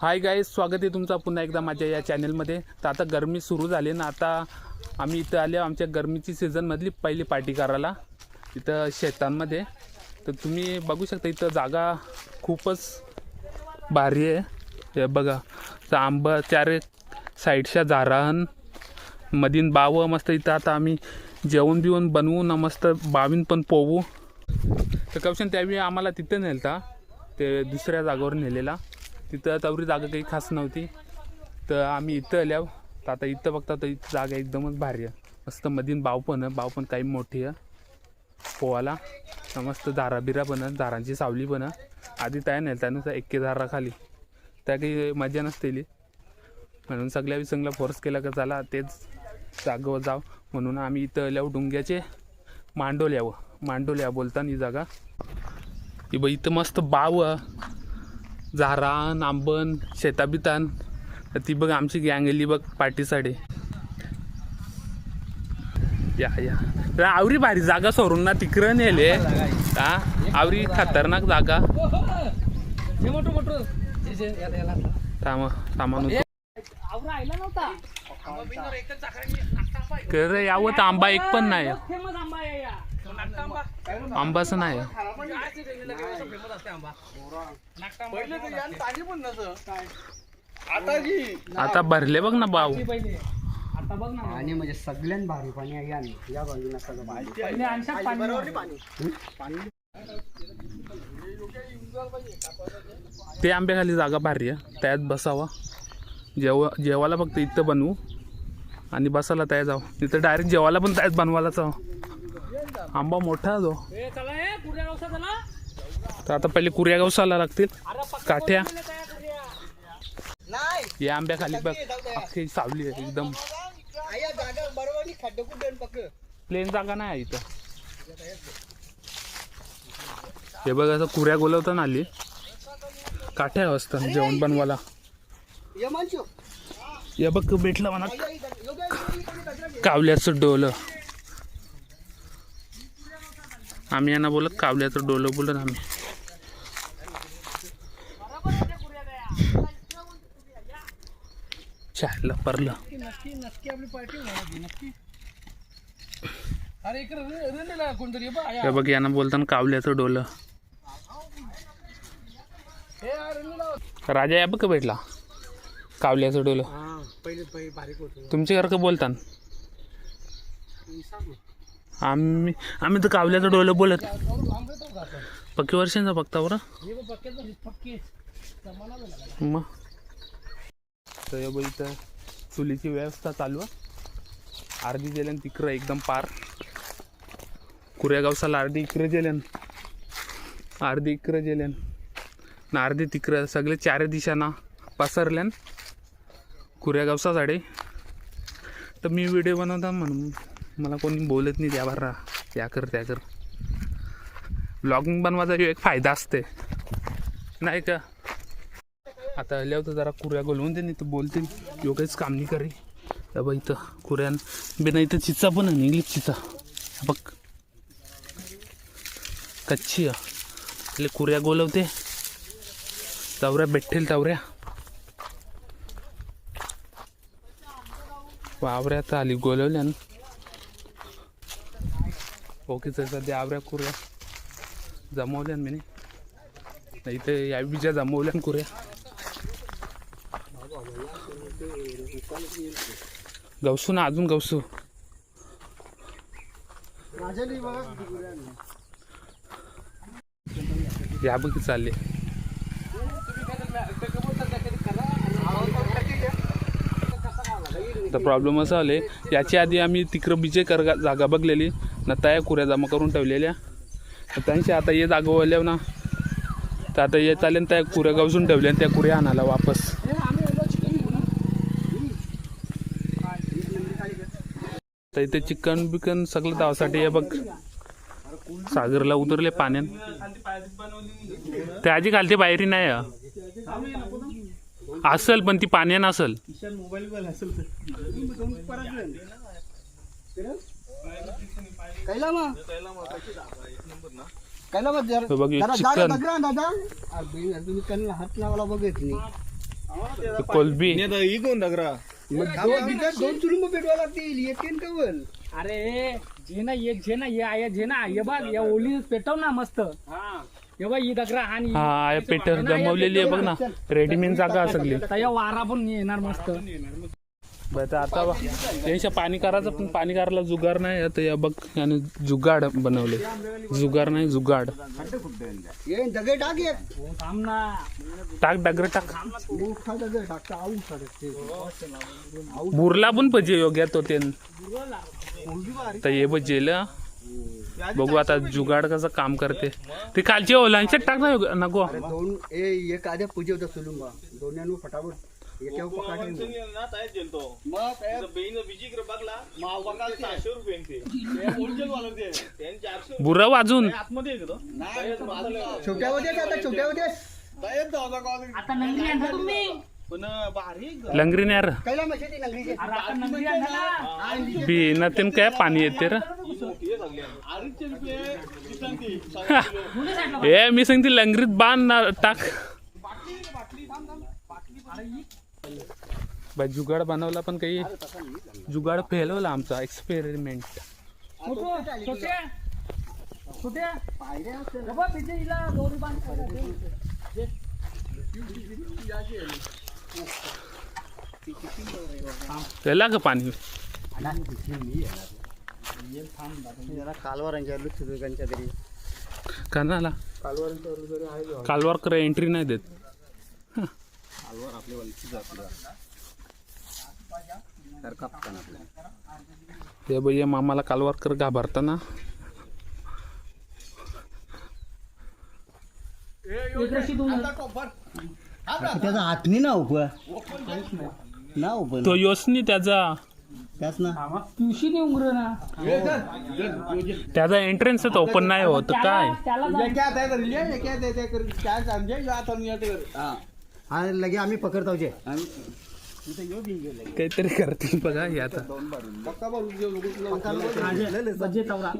Hi guys स्वागत आहे तुमचा पुन्हा एकदा माझ्या या चॅनलमध्ये. तर आता गरमी सुरू झाली ना आता आम्ही इथं आले आमच्या गरमीची सीझनमधली पहिली पार्टी करायला इथं शेतांमध्ये. तर तुम्ही बघू शकता इथं जागा खूपच भारी आहे. हे बघा तर आंबा चार साईडच्या झारान मधीन बावं मस्त. इथं आता आम्ही जेवण बिवण बनवू ना मस्त बावीन पण पोवू तर कौशन त्यावेळी आम्हाला तिथं नेलता ते दुसऱ्या जागेवर नेलेला. तिथं तेवढी जागा काही खास नव्हती. तर आम्ही इथं आल्याव तर आता इथं बघता तर इथं जागा एकदमच भारी आहे. मस्त मधीन बाव पण आहे. बाव पण काही मोठी आहे. पोवाला. तर मस्त दारा बिरा पण आहे. दारांची सावली पण आहे. आधी तयार नाही त्यानुसार एक्के दारा खाली. त्या काही मजा नसतेली म्हणून सगळ्या विसंगला फोर्स केला का चला तेच जागेवर जाव म्हणून आम्ही इथं आल्यावर डुंग्याचे मांडोल्यावं मांडोल्या बोलताना ही जागा. की बघ इथं मस्त बाव आहे. झारान आंबन शेताबितान. ती बघ आमची गँग आली बघ पार्टीसाठी या या. आवरी भारी जागा सोडून ना तिकडं नेले. हा? आवरी खतरनाक जागा. थांब सामान खरं यावं तर आंबा एक पण नाही. आंबाच नाही. आता भरले बघ ना बाव आणि म्हणजे सगळ्यात भारी पाणी आहे आणि या बाजूला सगळं पाणी ते आंब्याखाली जागा भारी आहे. त्यात बसावा. जेव जेवायला फक्त इथं बनवू. आणि बसायला त्यात जाऊ तिथं डायरेक्ट जेवायला पण त्यात बनवायलाच जाऊ आंबा मोठा तो. तर आता पहिले कुऱ्या गवसाला लागतील. काठ्या. नाही. या आंब्याखाली बघ. अख्खी सावली आहे एकदम. प्लेन जागा नाही आहे इथं. हे बघ असं कुऱ्या गोलवताना आली. काठ्या असतात जेवण बनवायला. ये हे बघ भेटलं म्हणा. कावल्याचं डोलं. आम्ही यांना बोलत कावल्याचं डोलं बोलत आम्ही. चायला परलं. हे बघ यांना बोलताना कावल्याचं डोलं. राजा या बघ भेटला कावल्याचं डोलं. तुमच्यासारखं बोलतान. आम्ही आम्ही तर कावल्याचं डोलं बोलत पक्की वर्षांचा बघता बरं. मग. तर हे तर चुलीची व्यवस्था चालू आहे. अर्धी गेल्यान तिकडं एकदम पार. कुऱ्यागावसाला अर्धी इकडे गेल्यान अर्धी इकडे गेल्यान ना अर्धी तिकडं सगळे चार दिशांना पसरल्यान कुऱ्यागावसा झाडे तर मी व्हिडिओ बनवता म्हणून मला कोणी बोलत नाही द्या बारा त्या कर त्या कर. ब्लॉगिंग बनवायचा एक फायदा असते. नाही का? आता आले होतं जरा कुऱ्या गोलवून दे तर बोलते यो काहीच काम नाही करी. त्या बा इथं कुऱ्यान बिना इथं चिचा पण आहे निघली चिचा. बघ. कच्ची आहे. कुऱ्या गोलवते. तावऱ्या भेटतील तावऱ्या. वावऱ्या तर आली गोलवल्यानं. ना सध्या आवऱ्या कुऱ्या. जमवल्या मी इथे या बीजा जमवल्या ना कुऱ्या. गवसू ना अजून गवसू. या बघ चालले. तर प्रॉब्लेम असा आले याच्या आधी आम्ही तिकडं बीजे कर जागा बघलेली. ना त्या कुऱ्या जमा करून ठेवलेल्या. तर त्यांची आता ये जागवल्या ना तर आता ये चालेल त्या कुऱ्या गवसून ठेवल्या त्या कुऱ्या आणायला वापस. तर इथे चिकन बिकन सगळं धावासाठी हे बघ. सागरला उतरले पाण्यात. ते आजी घालते बाहेरी नाही असल पण ती पाण्यान असल. कैला मग कैला मग जरा बघ, जरा चिकन. जागा बघा ना दादा. अरे तुम्ही कधी हात लावायला बघत नाही. ते कोलबी. मग दोन दोन तुरुंब पेटवा लागतील. एक केन कवल अरे जे ना एक जे ना ये आहे जे ना ये बघ या ओली पेटव ना मस्त. हे बघ ही दगरा आणि हा या पेट जमवलेली आहे बघ ना. रेडीमेड जागा आहे सगळी या वारा पण येणार मस्त. बरं तर आता यांच्या त्यांच्या पाणी करायचं पण पाणी करायला जुगार नाही. आता या बघ याने जुगाड बनवले. जुगार नाही जुगाड. ये टाक एक टाक डागर टाक. टाकता आऊ बुरला पण पाहिजे योग्य तो ते तर ये बजेल बघू आता जुगाड कसं काम करते. ते कालचे ओलांच्यात टाक ना योग्य- नको दोन ए एक पूजे होता सुलुंबा दोन्ही फटाफट. पकाडून बुरा वाजून छोट्या होत्या का आता छोट्या होत्या आता नंगरी आणा तुम्ही लंगरी नाही बी ना। तेन काय पाणी येते रे ए मी सांगते लंगरीत बांध ना टाक। बाई जुगाड बनवला पण काही जुगाड फेलवला आमचा एक्सपेरिमेंट हे त्याला का पाणी. कालवारांच्या तरी आहे कालवार कर एंट्री नाही देत. कालवार आपल्या वलची जात तर कापताना आपल्या ते भैया मामाला कालवार कर घाबरताना. त्याचा हात नाही ना उप ना उप तो योसनी त्याचा. त्याच ना. तुळशी नाही उंगर ना. त्याचा एंट्रन्स ओपन नाही होत. काय? त्याला जा- हा लगे आम्ही पकडतो जे काहीतरी करतील बघा हे आता. बजे तवरा.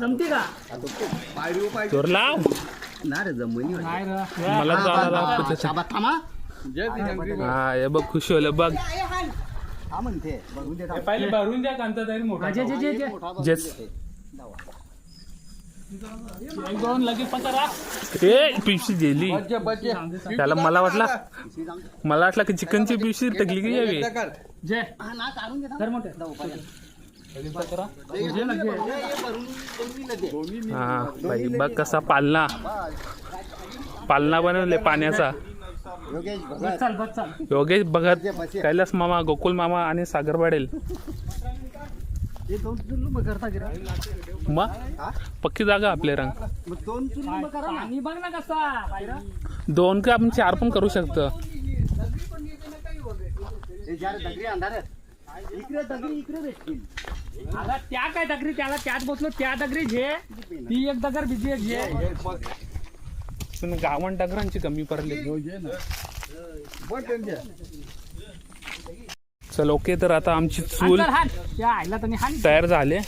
जमते का? जोर लाव. ना रे जमवणी नाही. रे. मला जायला लागतं त्याच्यात. शाबात थांबा. हा हे बघ खुश होलं बघ. हा म्हणते. बघून दे थांब. पहिले भरून द्या कांता तरी मोठा जे जे जे जे. जेच दोन लगेच ए गेली त्याला मला वाटला मला वाटलं की चिकनची पिवशी टकली की यावी. हा. तर मोठे. हा बाई बघ कसा पालना. पालना बनवले पाण्याचा. योगेश भगत कैलास मामा गोकुल मामा आणि सागर पाडेल दोन करता हा? पक्की जागा आपले रंग मग दोन चुल्लुम करा ना पाणी बघ ना कसा बाहेर दोन का आपण चार पण करू शकतो हे ज्या दगडी अंधार आहेत. इकडे दगडी इकडे भेटतील अगं त्या काय दगरी त्याला त्यात बसलो त्या दगरी झे ती एक दगर बिजी एक झे पण गावण डगरांची कमी पडली चल ओके तर आता आमची चूल तयार झाले.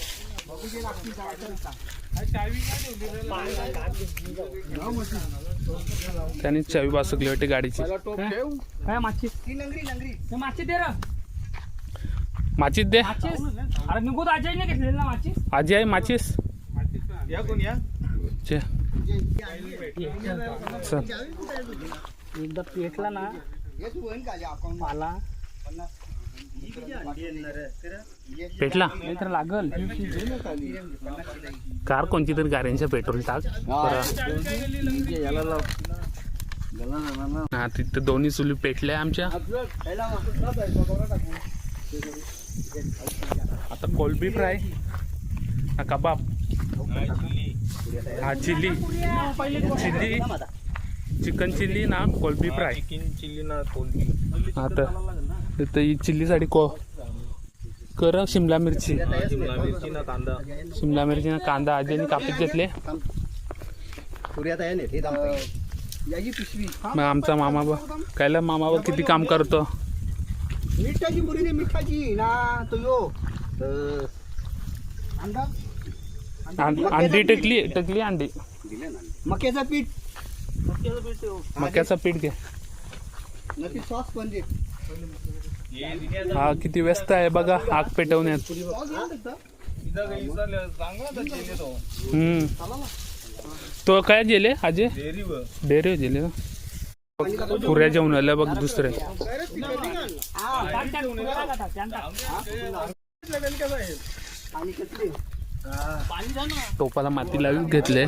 त्यांनी चावी बासकली वाटते गाडीची. माचीस दे. आजी आहे माचीस. एकदा पेटला ना मला पेटला? नाही तर लागल. कार कोणती तरी गाड्यांच्या पेट्रोल टाक. हा. तिथं दोन्ही चुली पेटल्या आमच्या. आता कोलबी फ्राय. हा कबाब. हा चिली. चिली. चिकन चिल्ली ना कोलबी फ्राय. हा तर. तिथं ही चिल्लीसाठी को कर शिमला मिरची. शिमला मिरची ना कांदा आजीने घेतले पुऱ्यात आहे ना ते दाम याची पिशवी मग आमचा मामा बा कायला मामा बा किती काम करतो? मिठाची दे मिठाची. ना तो यो. अंडा? टकली टकली अंडी. मक्याचं पीठ. मक्याचं पीठ मक्याचं पीठ घे नक्की सॉस पण हा किती व्यस्त आहे बघा आग पेटवण्यात. हम्म. तो काय गेले हाजे डेरे गेले ना. पुऱ्या जेवण आल्या बघ दुसरे. टोपाला माती लावून घेतले.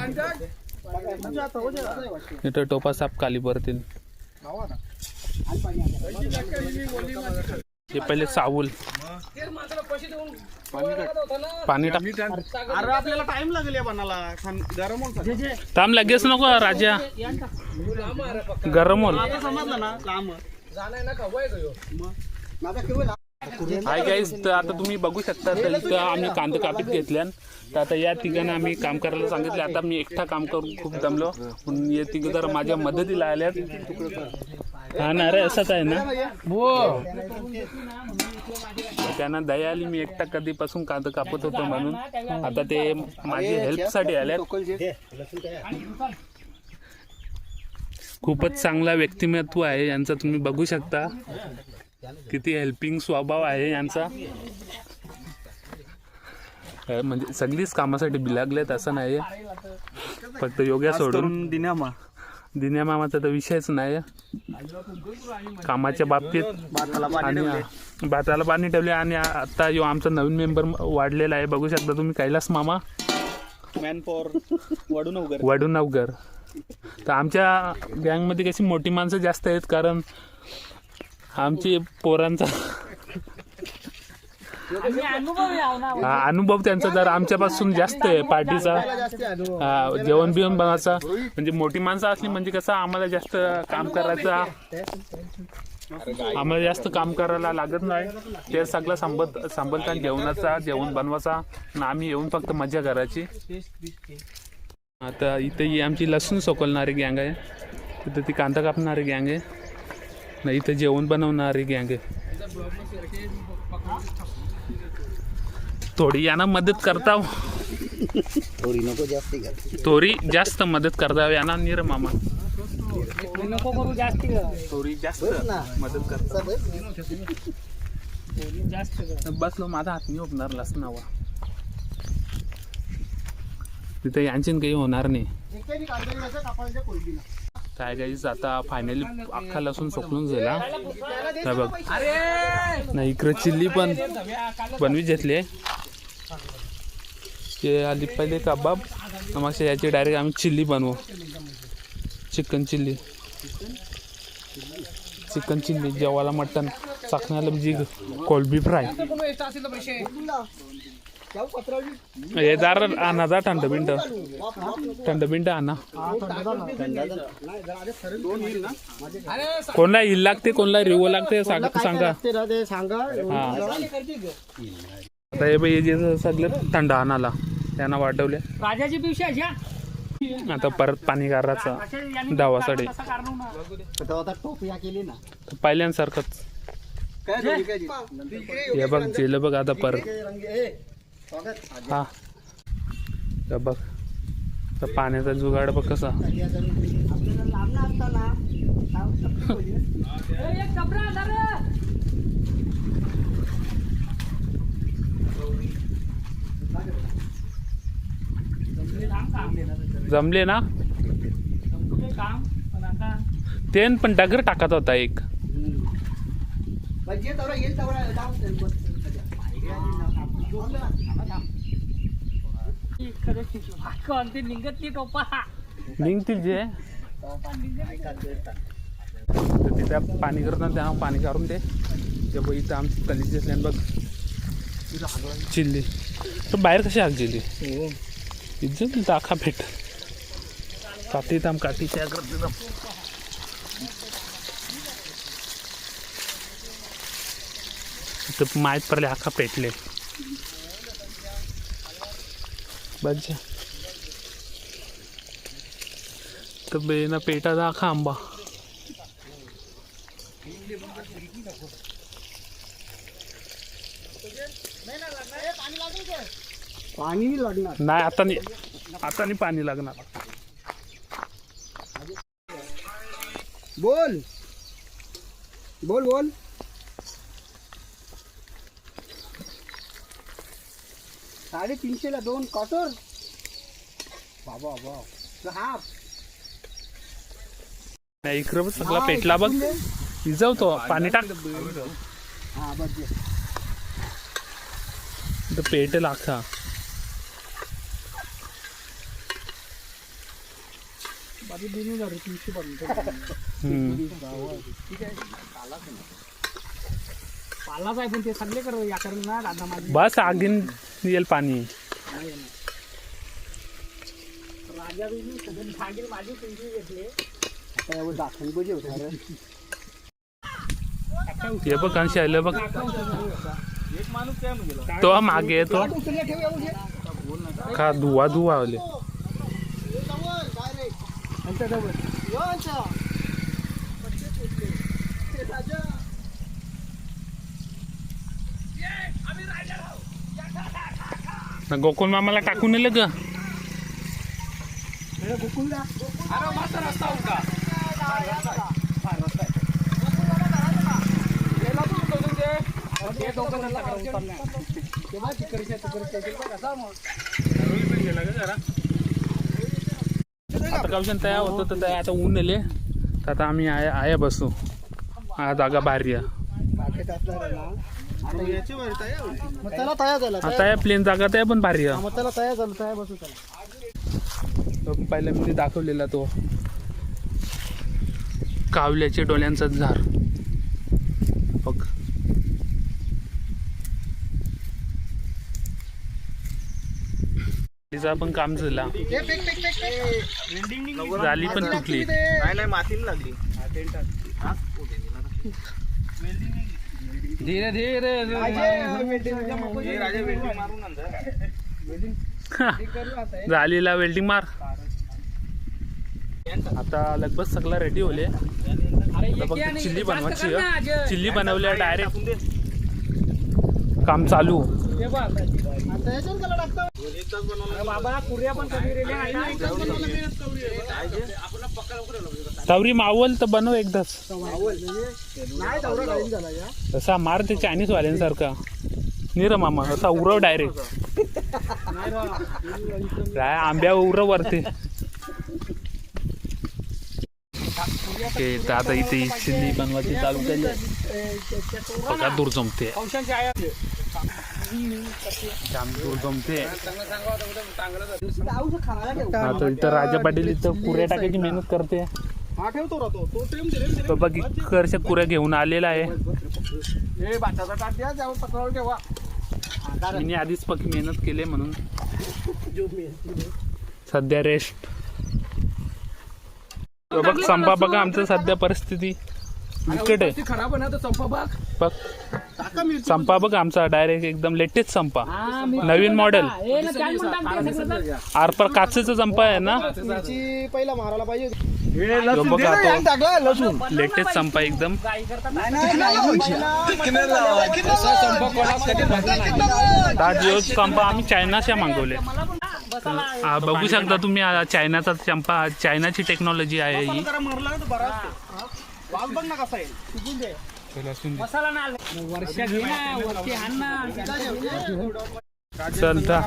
इथं टोपा साप खाली परतील हे पहिले सावूल. पाणी अरे आपल्याला टाइम लागेल या बनाला. गरम होऊन थांब लगेच नको राजा. गरम होल समजलं ना लांब. हाय गाईज तर आता तुम्ही बघू शकता तर इथं आम्ही कांदे कापीत घेतल्यान. तर आता या तिघांना आम्ही काम करायला सांगितले. आता मी एकटा काम करून खूप दमलो. म्हणून हे तिघ जरा माझ्या मदतीला आल्यात. हा ना रे असंच आहे ना. हो. त्यांना दया आली मी एकटा कधीपासून कांदा कापत होतो म्हणून. आता ते माझी हेल्पसाठी आल्यात. खूपच चांगला व्यक्तिमत्व आहे यांचा तुम्ही बघू शकता. किती हेल्पिंग स्वभाव आहे यांचा. म्हणजे सगळीच कामासाठी बिलागलेत असं नाही फक्त योग्य सोडून. दिनामा. दिन्या मामाचा तर विषयच नाही. कामाच्या बाबतीत आणि भाताला पाणी ठेवले आणि आता यो आमचा नवीन मेंबर वाढलेला आहे. बघू शकता तुम्ही कैलास मामा. मॅन फॉर वडून वगैरे वडूनवगर तर आमच्या गँगमध्ये कशी मोठी माणसं जास्त आहेत कारण आमची पोरांचा हा, अनुभव त्यांचा जर आमच्यापासून जास्त आहे पार्टीचा. हा, जेवण बिवण बनायचा. म्हणजे मोठी माणसं असली म्हणजे कसं आम्हाला जास्त काम करायचं आम्हाला जास्त काम करायला लागत नाही. ते सगळं सांभत सांभलताना जेवणाचा जेवण बनवायचा. आणि आम्ही येऊन फक्त मजा करायची. आता इथे ही आमची लसूण सोकलणारी गँग आहे. तिथं ती कांदा कापणारी गँग आहे. नाही इथं जेवण बनवणारी गँग आहे. थोडी यांना मदत करता थोडी नको जास्ती थोडी जास्त मदत करता यांना निर मामा. नको करू जास्ती. थोडी जास्त मदत करता. जास्त. बसलो माझा हात नाही होणार लसणावा. तिथं यांची काही होणार नाही. काय गाईज आता फायनली अख्खा लसूण सोकलून झाला. हे बघ. नाही इकडे चिल्ली पण बनवी घेतली ते आली पहिले कबाब मग याची डायरेक्ट आम्ही चिल्ली बनवू. Chicken chilli. चिकन चिल्ली जेवायला मटन चाकण्याला जिग कोलबी फ्राय. हे जार आणा जा थंड बिंड. थंड बिंड आणा. कोणला हिल लागते कोणला रिवो लागते सांगा सांगा. हा. आता हे बाई हे जे सगळं थंड आणाला त्यांना वाटवले राजाची पिवशी ज्या. आता परत पाणी गाराचा अशा केली ना. पहिल्यांसारखंच? हे बघ जेल बघ आता परत. हा. हे बघ तर पाण्याचा जुगाड बघ कसा आपल्याला लांब असताना ए, एक कपडा आला रे. जमले ना? तेन पण डगर टाकत होता एक. निघत ती टोपा निघतील जे. तिथे पाणी करताना तेव्हा पाणी काढून दे. ते बघ इथं आमची कलीच घेतल्यान बघ. चिल्ली. तर बाहेर कशी आग चिल्ली? हो. इज्जत दाखा भेट. काठी थांब काठी त्या करते थांब. इथं माहीत पडले आखा पेटले. बच्चा तर बेना पेटा दाखा आंबा. पाणी नाही लागणार. नाही आता नाही. आता नाही पाणी लागणार. बोल. बोल बोल. साडेतीनशेला दोन कॉटर. बाबा बाबा. हा नाही इकडं सगळा पेटला बघ. विजवतो पाणी टाक. हा बघ जे. इथं पेटेल अख्खा बाकी दोन हजार तीनशे पर्यंत हम्म. पालाच आहे पण ते सगळे कर या करून ना दादा माझी बस आगीन येईल पाणी राजा बेबी सगळे सांगेल माझी पिंकी घेतले आता एवढं दाखवून पाहिजे होतं रे. हे बघ कांशी आलं बघ तो मागे घे. का धुवा धुवा आले. गोकुल मामाला टाकून नेलं ग. हे गोकुळला. ते दोघं जण सगळं उतरले. ते बघ, तिकडच्या तिकडच्या तिकडच्या कसा मग आता गावशन तयार होतं तर तयार आता ऊन आले तर आता आम्ही आया आया बसू. हा जागा भारी आहे बाकीचं असलं रे ना. मग त्याला तयार झालं आता या प्लेन जागा त्या पण भारी आहे. मग त्याला तयार झालं तयार बसू त्याला. तो पहिला मी दाखवलेला तो. कावल्याच्या डोळ्यांचा झार तिचा पण काम झाला. झाली पण तुटली नाही नाही मातीला लागली. धीरे धीरे हे झालीला वेल्डिंग मार. आता लगभग सगळा रेडी होले. फक्त चिल्ली बनवायची आहे. चिल्ली बनवल्या डायरेक्ट काम चालू. बाबा तवरी मावल तर बनव एकदाच. नाही तसा मार ते चायनीज वाल्यांसारखा. निर मामा असा उरव डायरेक्ट काय आंब्या उरव वरती. आता इथे ही चिल्ली बनवायची चालू केली. दूर जमते. इथं राजा पाटील इथं कुऱ्या टाकायची मेहनत करते. तो इकडच्या कुऱ्या घेऊन आलेला आहे. मी आधीच पक्की मेहनत केली म्हणून. सध्या रेस्ट बघ संपा बघा आमचं सध्या परिस्थिती. आहे. खराब आहे ना तर चंपा बघ. बघ. संपा बघ आमचा डायरेक्ट एकदम लेटेस्ट संपा हा, नवीन मॉडेल. आरपर काचेचा संपा आहे ना? मिरची पहिला मारायला पाहिजे. बघा तो. लेटेस्ट संपा एकदम. ह्यो संपा आम्ही चायनाच्या मागवले. बघू शकता तुम्ही चायनाचा चंपा चायनाची टेक्नॉलॉजी आहे ही. वाघ बघ ना कसा आहे. बसायला ना आलं. वर्ष घे ना वरती हाण ना. चल तर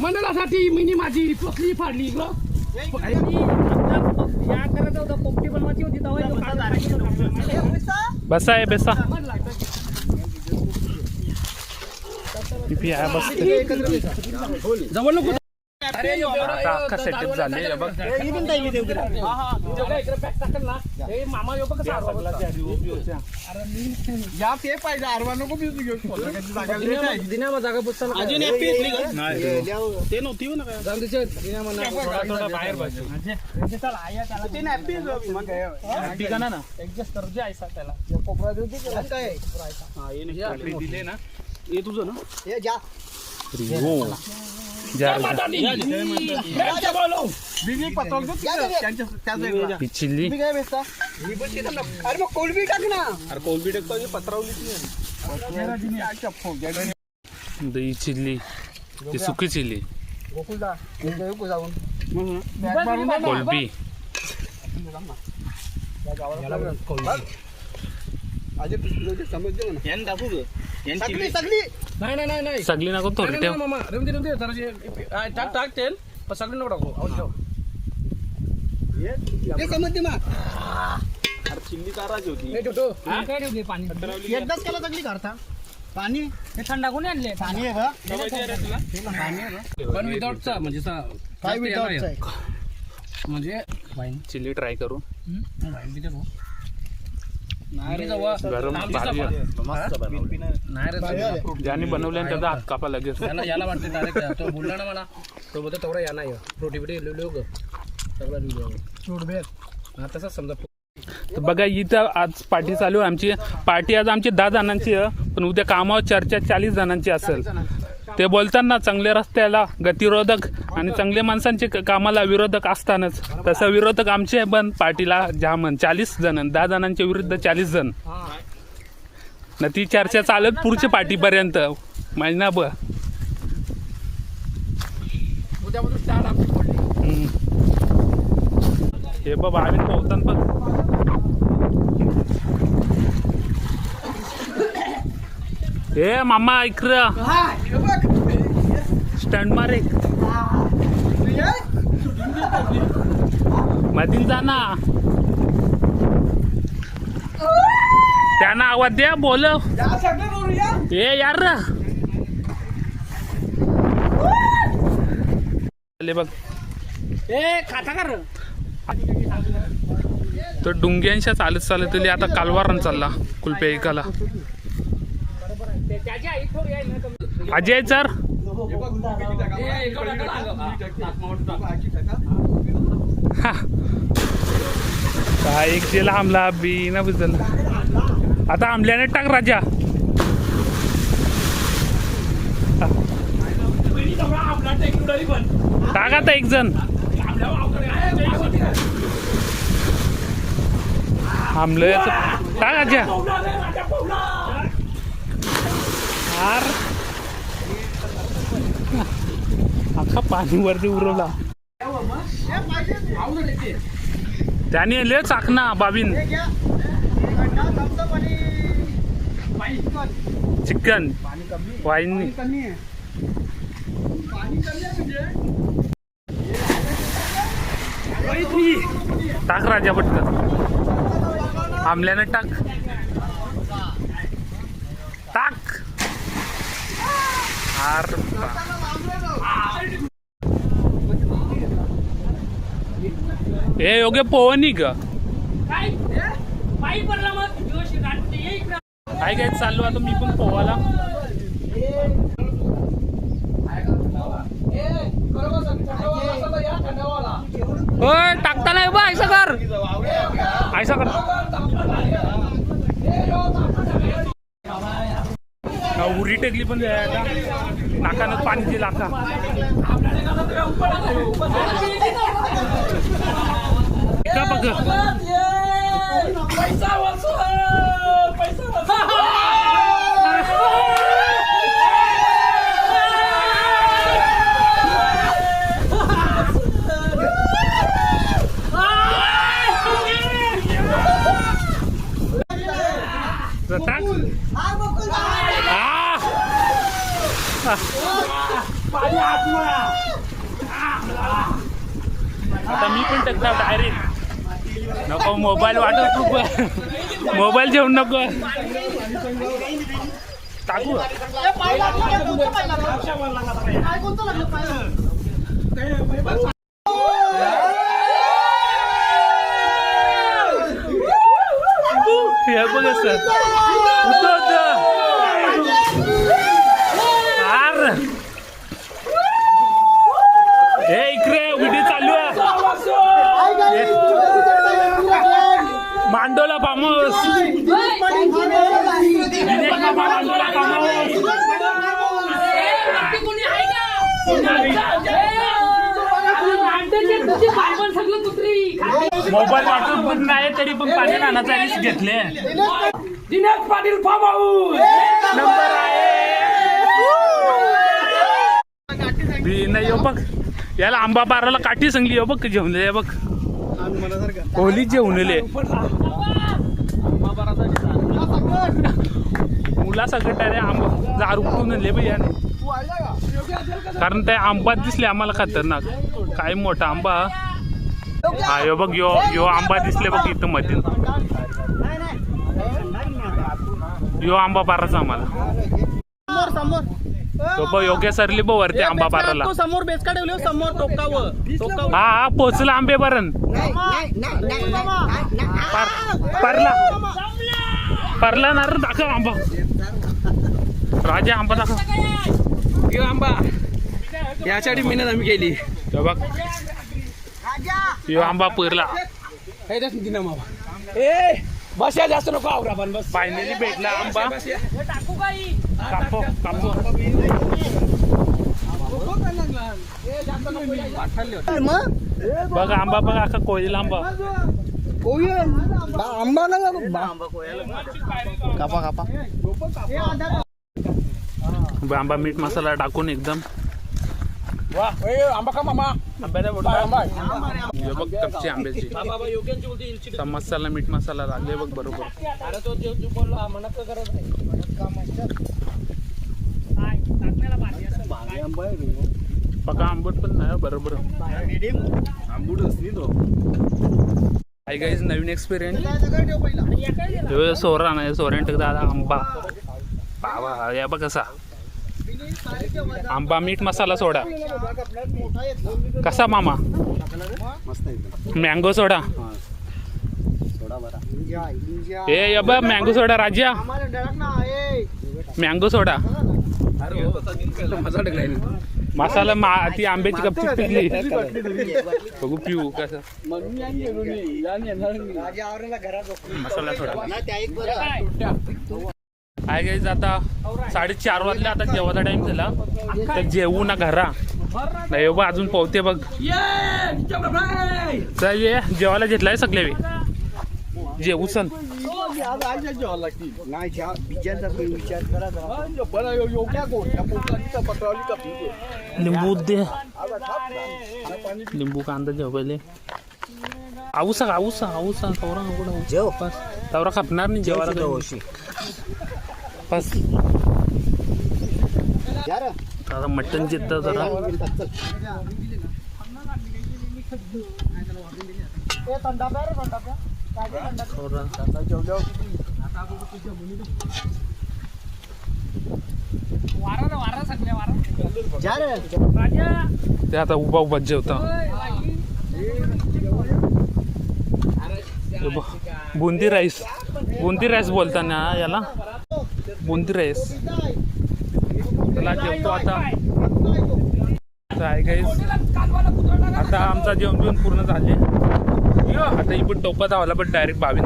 मंडळासाठी मिनी माझी पकली फाडली होतं. बसा आहे बेसा. बसते जवळ नको. अख्खा सेटअप झाले हे बघ. हे मामा यो बघ. या ते पाहिजे आरवा नको बिजू घेऊ दिना जागा बसताना अजून एक पीस ते नव्हती हो ना काय? चला, आया त्याला. ते नॅपी ठिकाणा ना? Adjust करू दे ऐसा त्याला. कोपरा देऊ दे काय? दिले ना. हे तुझं ना? हे जा. जा बिजी पतंग त्यांच्या त्याच वेगळा चिल्ली तुम्ही काय बेसता अरे मग कोलबी टाक ना. अरे कोलबी टेकतो पत्रावलीच ही चिल्ली ही सुकी चिल्ली जाऊन. कोलबी. यांनी दाखवू ग. यांची सगळी नाही नाही नाही नाही. सगळी नको थोडी नाही, ठेव. नाही, मामा. जराशी आ, टाक टाक तेल पण सगळं नको टाकू. आवाज ठेव चिल्ली होती? हे? काय पाणी? एकदाच केला सगळी करता पाणी? हे थंडा कोणी आणले. पाणी आहे का पाणी आहे का पण विदाउटचा म्हणजे सा- काय येणार आहे. म्हणजे चिल्ली ट्राय करू. गरम भारी आहे. बनवली. ज्याने बनवले त्याचा हात कापा लगेच याला याला वाटते डायरेक्ट तो बोलला ना मला. तो बोलतो तेवढा या नाही रोटी बिटी लिहिलो ग. सगळं हा तसंच समजा तर बघा इथं आज पार्टी चालू आहे. आमची पार्टी आज आमची दहा जणांची आहे पण उद्या कामावर चर्चा चाळीस जणांची असेल. ते बोलताना चांगल्या रस्त्याला गतिरोधक आणि चांगले माणसांचे कामाला विरोधक असतानाच. तसं विरोधक आमचे पण पार्टीला जामन. चाळीस जण दहा जणांच्या विरुद्ध चाळीस जण. न ती चर्चा चालत पुढच्या पार्टीपर्यंत महिना ब हे बाबा आम्ही पोहतान बघ हे मामा इकडं स्टंड मारे मधील जा ना त्यांना आवाज द्या बोल ए यार बघ ए खाता कर तर डुंग्यांच्या चालत चालत आता कालवारण चालला कुलपे एकाला त्याची आई थोडी आहे ना कमी. अजय सर? काय एक जेल आमला बी ना बुजल. आता आमल्याने टाक राजा. टाक आता एक जण. आमलं टाक राजा. यार. अख्खा पाणी वरती उरवला. त्याने लय चाकना बाबीन. चिकन. वाईन टाक राजा पटकन. आमल्यानं टाक. आर हे योग्य पोहनी ग. काय पायी पडला मग व्यवस्थित आणते. काय काय चाललो आता मी पण पोहायला? टाकता नाही बा ऐसा कर. ऐसा कर हा, उरी टेकली पण आहे नाकानं पाणी दिला आता. का बघ? आता मी पण टाकणार डायरेक्ट नको मोबाईल वाटत नको मोबाईल घेऊन नको. टाकू हे बघ सर आर हे इकडे व्हिडिओ चालू आहे मांडोला फार्महाऊस मांडोला फार्महाऊस कोणी आहे का? भांड्याचे तुझे भांडवल सगळं कुत्री मोबाईल वाटून पण नाही तरी पण पाणी राहण्याचा रिस्क घेतले Dinesh Patil farm house number आहे बी नाही हो बघ बाराला काठी सांगली हो बघ जेवले बघ. कोहली जेवणले मुला सगळं रे आंबा जार उपटून आणले बाई याने. कारण ते आंबात दिसले आम्हाला खतरनाक. काय मोठा आंबा. हा यो बघ यो यो आंबा दिसले बघ इथं मध्ये यो आंबा बाराचा आम्हाला. समोर समोर. तो बघ योग्य सरली बघ वरती आंबा पाराला तो समोर बेसका ठेवले समोर टोकावर. टोकावर. हा हा पोचला आंबे बरण पार पारला. पारला ना रे दाखव आंबा. राजा आंबा दाखव. यो आंबा. यासाठी मेहनत आम्ही केली. बघ. यो आंबा पेरला. हे देख दिना मामा. ए बस या जास्त नको आवरा पण बस. फायनली भेटला आंबा. कापो कापो. बघ आंबा बघ अख्खा कोयला आंबा. आंबा ना कापा कापा. बघ, आंबा मीठ मसाला टाकून एकदम. हे बघ आंब्याची बाबा योग्यांची बोलते इलची आता मसाला मीठ मसाला लागले बघ बरोबर. तो नाही. पका आंबट पण नाही हो, बरोबर. हाय गाईज नवीन एक्सपिरियन्स सोरा नाही सोरेंट दादा आंबा. बाबा या बघ कसा. आंबा मीठ मसाला सोडा. कसा मामा? Mango soda. ए या मँगो सोडा राजा. Mango soda. मसाला मा ती आंब्याची कपची पिकली बघू पिऊ कसं. मसाला सोडा. हाय गाईज आता साडेचार वाजले आता जेवायचा टाइम झाला. तर जेवू ना घरा. नाही बा अजून पोहते बघ. चल ये जेवायला घेतलाय सगळे जेवू विचार करा जरा. लिंबू दे. लिंबू कांदा जेव पहिले आऊसा आऊसा आऊसा तवरा नको. जेव. तवरा खापणार नाही जेवायला यार. आता मटन जिद्द जरा. ते आता उभा उभा जेवता. हे बुंदी राईस. बुंदी राईस बोलताना याला. बुंदी राईस त्याला जेवतो आता. गाईस आता आमचा जेवण बिवण पूर्ण झाले. आता इकडे टोपा धावला पण डायरेक्ट बावीन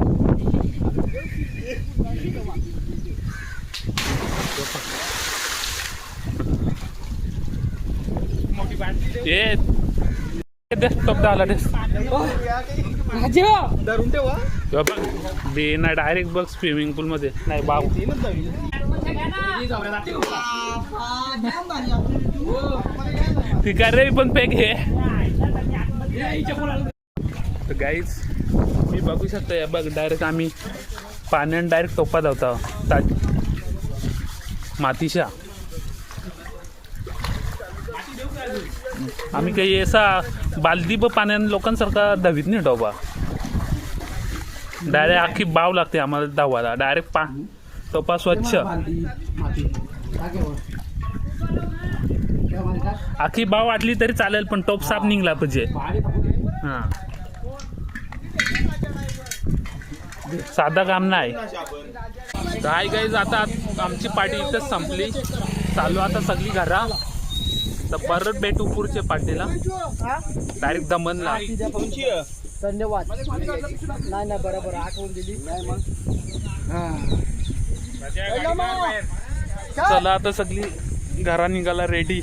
ए डायरेक्ट बघ स्विमिंग पूल मध्ये. नाही बाव ती रे पण पॅक हे तर गाईज मी बघू शकतो या बघ डायरेक्ट आम्ही पाण्याने डायरेक्ट टोपा धावता ता मातीशा आम्ही काही असा बालदी ब पाण्याने लोकांसारखा दवीत नाही डोबा. डायरेक्ट अख्खी बाव लागते आम्हाला धावायला. डायरेक्ट पा टोपा स्वच्छ. अख्खी बाव वाटली तरी चालेल पण टोप साफ निघला पाहिजे. हा. साधा काम नाही. काय गाईज आता आमची पार्टी इथंच संपली. चालू आता सगळी घरा. तर परत भेटू पुढच्या पार्टीला. डायरेक्ट दमनला धन्यवाद. नाही नाही बरोबर आठवण दिली. नाही मग. चला आता सगळी घरा निघाला रेडी